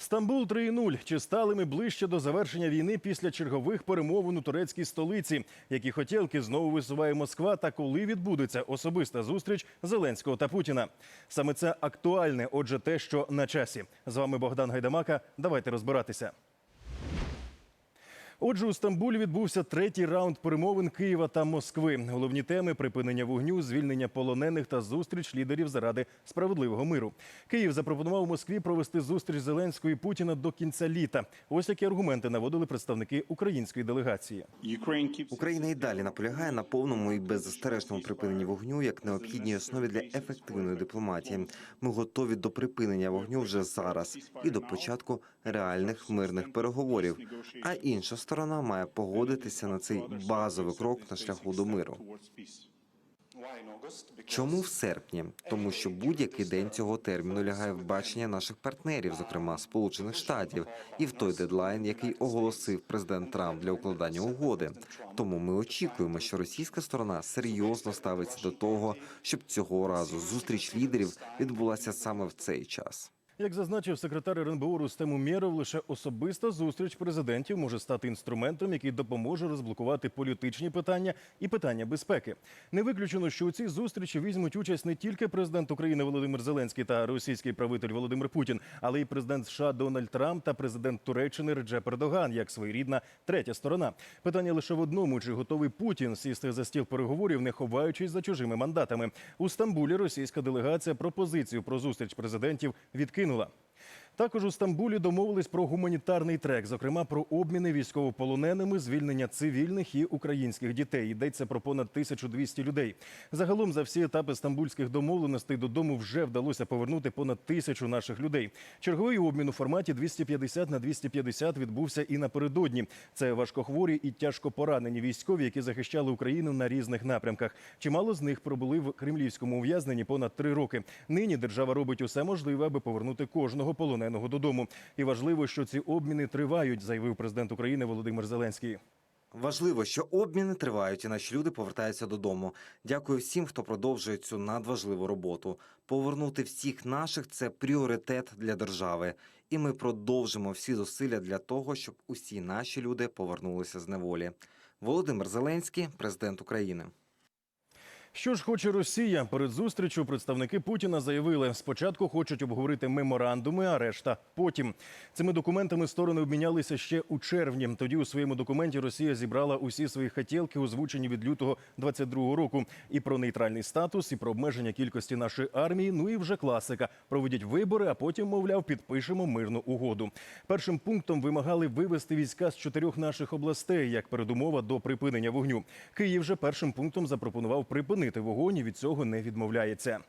Стамбул 3.0. Чи стали ми ближче до завершення війни після чергових перемовин у турецькій столиці? Які хотілки знову висуває Москва? Та коли відбудеться особиста зустріч Зеленського та Путіна? Саме це актуальне. Отже, те, що на часі. З вами Богдан Гайдамака. Давайте розбиратися. Отже, у Стамбулі відбувся третій раунд перемовин Києва та Москви. Головні теми припинення вогню, звільнення полонених та зустріч лідерів заради справедливого миру. Київ запропонував Москві провести зустріч Зеленського і Путіна до кінця літа. Ось які аргументи наводили представники української делегації. Україна і далі наполягає на повному і беззастережному припиненні вогню як необхідній основі для ефективної дипломатії. Ми готові до припинення вогню вже зараз і до початку реальних мирних переговорів. А інша сторона має погодитися на цей базовий крок на шляху до миру. Чому в серпні? Тому що будь-який день цього терміну лягає в бачення наших партнерів, зокрема Сполучених Штатів, і в той дедлайн, який оголосив президент Трамп для укладання угоди. Тому ми очікуємо, що російська сторона серйозно ставиться до того, щоб цього разу зустріч лідерів відбулася саме в цей час. Як зазначив секретар РНБО Рустем Умєров, лише особиста зустріч президентів може стати інструментом, який допоможе розблокувати політичні питання і питання безпеки. Не виключено, що у цій зустрічі візьмуть участь не тільки президент України Володимир Зеленський та російський правитель Володимир Путін, але й президент США Дональд Трамп та президент Туреччини Реджеп Ердоган, як своєрідна третя сторона. Питання лише в одному: чи готовий Путін сісти за стіл переговорів, не ховаючись за чужими мандатами. У Стамбулі російська делегація пропозицію про зустріч президентів відкинула загинула. Також у Стамбулі домовились про гуманітарний трек, зокрема про обміни військовополоненими, звільнення цивільних і українських дітей. Йдеться про понад 1200 людей. Загалом за всі етапи стамбульських домовленостей додому вже вдалося повернути понад тисячу наших людей. Черговий обмін у форматі 250 на 250 відбувся і напередодні. Це важкохворі і тяжко поранені військові, які захищали Україну на різних напрямках. Чимало з них пробули в кремлівському ув'язненні понад три роки. Нині держава робить усе можливе, аби повернути кожного полоненого додому. І важливо, що ці обміни тривають, заявив президент України Володимир Зеленський. Важливо, що обміни тривають, і наші люди повертаються додому. Дякую всім, хто продовжує цю надважливу роботу. Повернути всіх наших це пріоритет для держави, і ми продовжимо всі зусилля для того, щоб усі наші люди повернулися з неволі. Володимир Зеленський, президент України. Що ж хоче Росія? Перед зустрічю представники Путіна заявили, спочатку хочуть обговорити меморандуми, а решта потім. Цими документами сторони обмінялися ще у червні. Тоді у своєму документі Росія зібрала усі свої хотілки, озвучені від лютого 22-го року, і про нейтральний статус, і про обмеження кількості нашої армії. Ну і вже класика. Проведіть вибори, а потім, мовляв, підпишемо мирну угоду. Першим пунктом вимагали вивести війська з чотирьох наших областей як передумова до припинення вогню. Київ же першим пунктом запропонував припинити вогонь і від цього не відмовляється.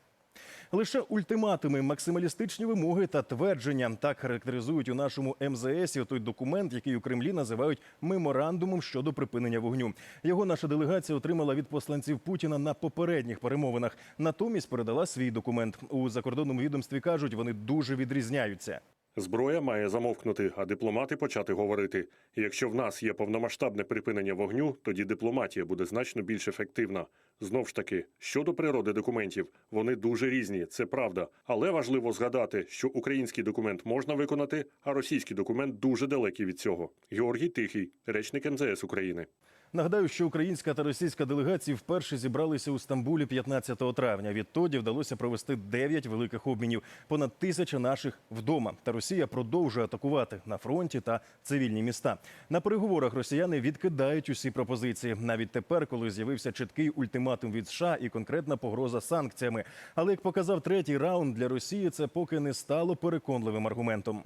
Лише ультиматуми, максималістичні вимоги та твердження так характеризують у нашому МЗС той документ, який у Кремлі називають меморандумом щодо припинення вогню. Його наша делегація отримала від посланців Путіна на попередніх перемовинах. Натомість передала свій документ. У закордонному відомстві кажуть, вони дуже відрізняються. Зброя має замовкнути, а дипломати почати говорити. Якщо в нас є повномасштабне припинення вогню, тоді дипломатія буде значно більш ефективна. Знов ж таки, щодо природи документів, вони дуже різні, це правда. Але важливо згадати, що український документ можна виконати, а російський документ дуже далекий від цього. Георгій Тихий, речник МЗС України. Нагадаю, що українська та російська делегації вперше зібралися у Стамбулі 15 травня. Відтоді вдалося провести 9 великих обмінів, понад тисяча наших вдома. Та Росія продовжує атакувати на фронті та цивільні міста. На переговорах росіяни відкидають усі пропозиції. Навіть тепер, коли з'явився чіткий ультиматум від США і конкретна погроза санкціями. Але як показав третій раунд для Росії, це поки не стало переконливим аргументом.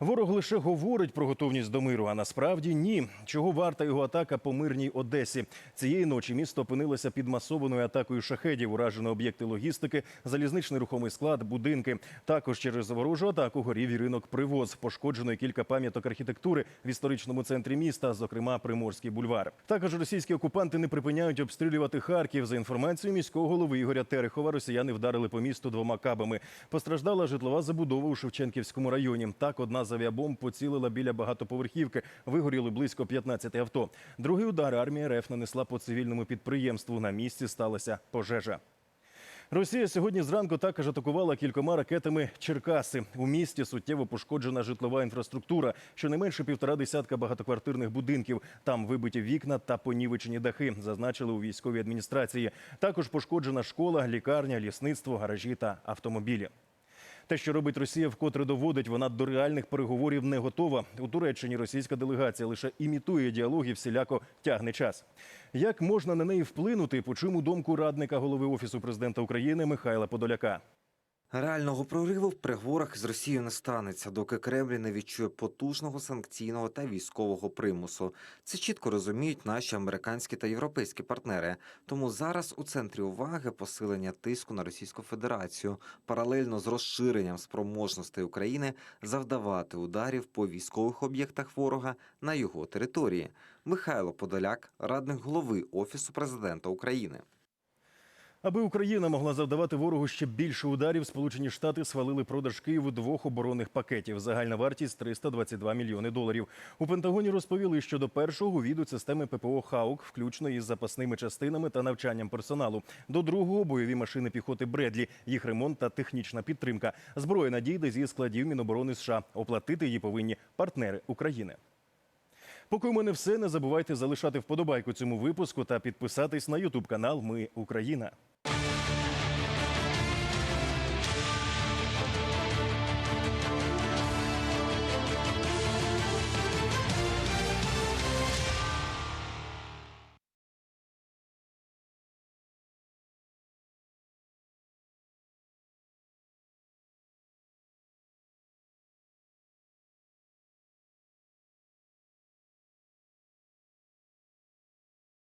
Ворог лише говорить про готовність до миру, а насправді ні. Чого варта його атака по мирній Одесі? Цієї ночі місто опинилося під масованою атакою шахедів. Уражено об'єкти логістики, залізничний рухомий склад, будинки. Також через ворожу атаку горів і ринок привоз. Пошкоджено кілька пам'яток архітектури в історичному центрі міста, зокрема Приморський бульвар. Також російські окупанти не припиняють обстрілювати Харків. За інформацією міського голови Ігоря Терехова, росіяни вдарили по місту двома кабами. Постраждала житлова забудова у Шевченківському районі. Так, одна з авіабомб поцілила біля багатоповерхівки. Вигоріли близько 15 авто. Другий удар армія РФ нанесла по цивільному підприємству. На місці сталася пожежа. Росія сьогодні зранку також атакувала кількома ракетами Черкаси. У місті суттєво пошкоджена житлова інфраструктура. Щонайменше півтора десятка багатоквартирних будинків. Там вибиті вікна та понівечені дахи, зазначили у військовій адміністрації. Також пошкоджена школа, лікарня, лісництво, гаражі та автомобілі. Те, що робить Росія, вкотре доводить, вона до реальних переговорів не готова. У Туреччині російська делегація лише імітує діалог і всіляко тягне час. Як можна на неї вплинути? Почуємо думку радника голови офісу президента України Михайла Подоляка. Реального прориву в переговорах з Росією не станеться, доки Кремль не відчує потужного санкційного та військового примусу. Це чітко розуміють наші американські та європейські партнери. Тому зараз у центрі уваги посилення тиску на Російську Федерацію, паралельно з розширенням спроможностей України завдавати ударів по військових об'єктах ворога на його території. Михайло Подоляк, радник голови офісу президента України. Аби Україна могла завдавати ворогу ще більше ударів, Сполучені Штати схвалили продаж Києву двох оборонних пакетів. Загальна вартість 322 мільйони доларів. У Пентагоні розповіли, що до першого увійдуть системи ППО «Хаук», включно із запасними частинами та навчанням персоналу. До другого бойові машини піхоти Бредлі, їх ремонт та технічна підтримка. Зброя надійде зі складів Міноборони США. Оплатити її повинні партнери України. Поки у мене все. Не забувайте залишати вподобайку цьому випуску та підписатись на Ютуб канал Ми Україна.